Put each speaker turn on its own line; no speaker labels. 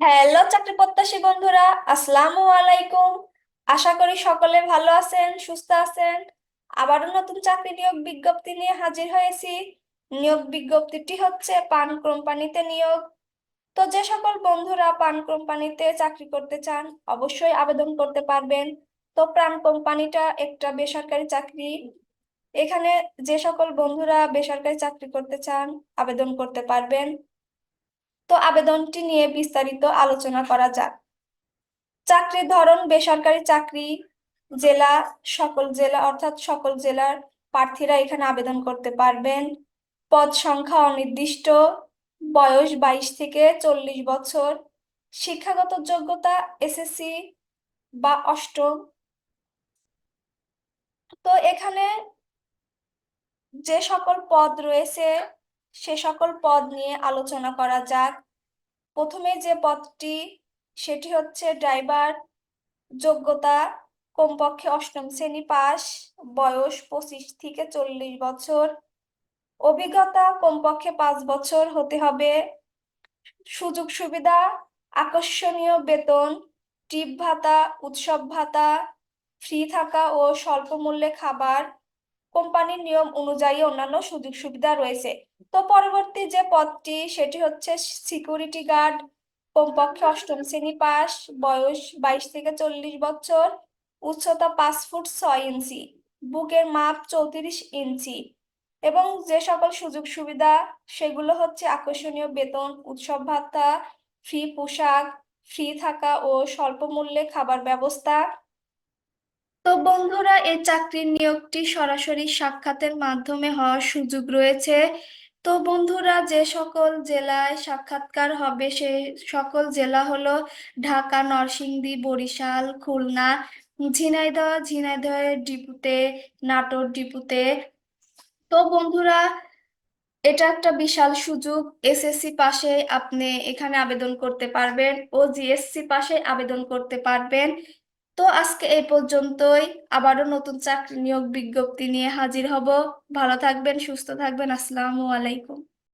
Hello চাকরি প্রত্যাশী বন্ধুরা, আসসালামু আলাইকুম। আশা করি সকলে ভালো আছেন, সুস্থ আছেন। আবারও নতুন চাকরি নিয়োগ বিজ্ঞপ্তি নিয়ে হাজির হয়েছি। নিয়োগ বিজ্ঞপ্তিটি হচ্ছে পান কোম্পানিতে নিয়োগ। তো যে সকল বন্ধুরা পান কোম্পানিতে চাকরি করতে চান, অবশ্যই আবেদন করতে পারবেন। তো প্রাণ কোম্পানিটা একটা বেসরকারি চাকরি। এখানে যে সকল বন্ধুরা বেসরকারি চাকরি করতে চান, আবেদন করতে পারবেন। তো আবেদনটি নিয়ে বিস্তারিত আলোচনা করা যাক। চাকরির ধরন, বেসরকারি চাকরি, জেলা, সকল জেলা, অর্থাৎ সকল জেলার প্রার্থীরা এখানে আবেদন করতে পারবেন। পদ সংখ্যা অনির্দিষ্ট, বয়স বাইশ থেকে চল্লিশ বছর, শিক্ষাগত যোগ্যতা এসএসসি বা অষ্টম। তো এখানে যে সকল পদ রয়েছে, সে সকল পদ নিয়ে আলোচনা করা যাক। প্রথমে যে পদটি, সেটি হচ্ছে ড্রাইভার যোগ্যতা কমপক্ষে অষ্টম শ্রেণি পাস, বয়স পঁচিশ থেকে চল্লিশ বছর। অভিজ্ঞতা কমপক্ষে পাঁচ বছর হতে হবে। সুযোগ সুবিধা, আকর্ষণীয় বেতন, টিপ ভাতা, উৎসব ভাতা, ফ্রি থাকা ও স্বল্প মূল্যে খাবার কোম্পানির নিয়ম অনুযায়ী অন্যান্য সুযোগ সুবিধা রয়েছে। তো পরবর্তী যে পদটি, সেটি হচ্ছে সিকিউরিটি গার্ড কমপক্ষে অষ্টম শ্রেণি পাস, বয়স বাইশ থেকে চল্লিশ বছর, উচ্চতা পাঁচ ফুট ছয় ইঞ্চি, বুকের মাপ চৌত্রিশ ইঞ্চি এবং যে সকল সুযোগ সুবিধা, সেগুলো হচ্ছে আকর্ষণীয় বেতন, উৎসব ভাতা ফ্রি পোশাক ফ্রি থাকা ও স্বল্প মূল্যে খাবার ব্যবস্থা তো বন্ধুরা এই চাকরির নিয়োগটি সরাসরি সাক্ষাতের মাধ্যমে হওয়ার সুযোগ রয়েছে। তো বন্ধুরা, যে সকল জেলায় সাক্ষাৎকার হবে, সে সকল জেলা হলো ঢাকা, নরসিংদী, বরিশাল, খুলনা, ঝিনাইদহ, ঝিনাইদহের ডিপুতে, নাটোর ডিপুতে। তো বন্ধুরা, এটা একটা বিশাল সুযোগ। এসএসসি পাশে আপনি এখানে আবেদন করতে পারবেন ও জিএসসি পাশে আবেদন করতে পারবেন। তো আজকে এই পর্যন্তই। আবারও নতুন চাকরি নিয়োগ বিজ্ঞপ্তি নিয়ে হাজির হব। ভালো থাকবেন, সুস্থ থাকবেন। আসসালামু আলাইকুম।